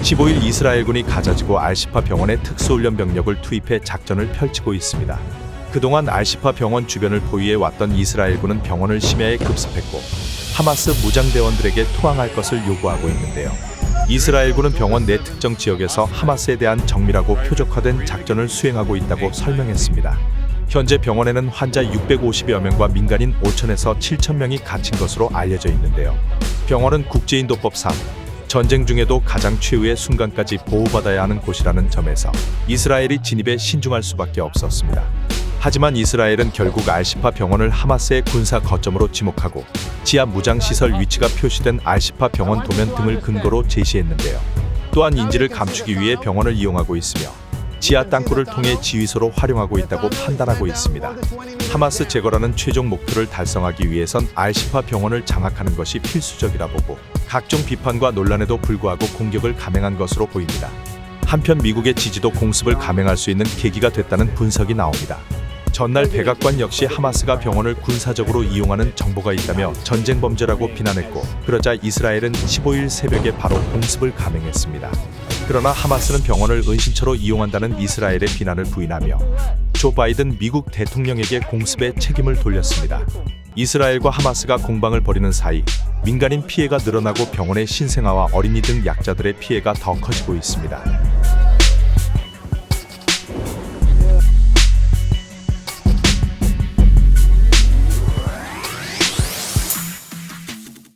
15일 이스라엘군이 가자지구 알시파 병원에 특수훈련 병력을 투입해 작전을 펼치고 있습니다. 그동안 알시파 병원 주변을 포위해 왔던 이스라엘군은 병원을 심야에 급습했고 하마스 무장대원들에게 투항할 것을 요구하고 있는데요. 이스라엘군은 병원 내 특정 지역에서 하마스에 대한 정밀하고 표적화된 작전을 수행하고 있다고 설명했습니다. 현재 병원에는 환자 650여 명과 민간인 5천에서 7천 명이 갇힌 것으로 알려져 있는데요. 병원은 국제인도법상 전쟁 중에도 가장 최후의 순간까지 보호받아야 하는 곳이라는 점에서 이스라엘이 진입에 신중할 수밖에 없었습니다. 하지만 이스라엘은 결국 알시파 병원을 하마스의 군사 거점으로 지목하고 지하 무장 시설 위치가 표시된 알시파 병원 도면 등을 근거로 제시했는데요. 또한 인지를 감추기 위해 병원을 이용하고 있으며 지하 땅굴을 통해 지휘소로 활용하고 있다고 판단하고 있습니다. 하마스 제거라는 최종 목표를 달성하기 위해선 알시파 병원을 장악하는 것이 필수적이라 보고 각종 비판과 논란에도 불구하고 공격을 감행한 것으로 보입니다. 한편 미국의 지지도 공습을 감행할 수 있는 계기가 됐다는 분석이 나옵니다. 전날 백악관 역시 하마스가 병원을 군사적으로 이용하는 정보가 있다며 전쟁 범죄라고 비난했고 그러자 이스라엘은 15일 새벽에 바로 공습을 감행했습니다. 그러나 하마스는 병원을 은신처로 이용한다는 이스라엘의 비난을 부인하며 조 바이든 미국 대통령에게 공습의 책임을 돌렸습니다. 이스라엘과 하마스가 공방을 벌이는 사이 민간인 피해가 늘어나고 병원의 신생아와 어린이 등 약자들의 피해가 더 커지고 있습니다.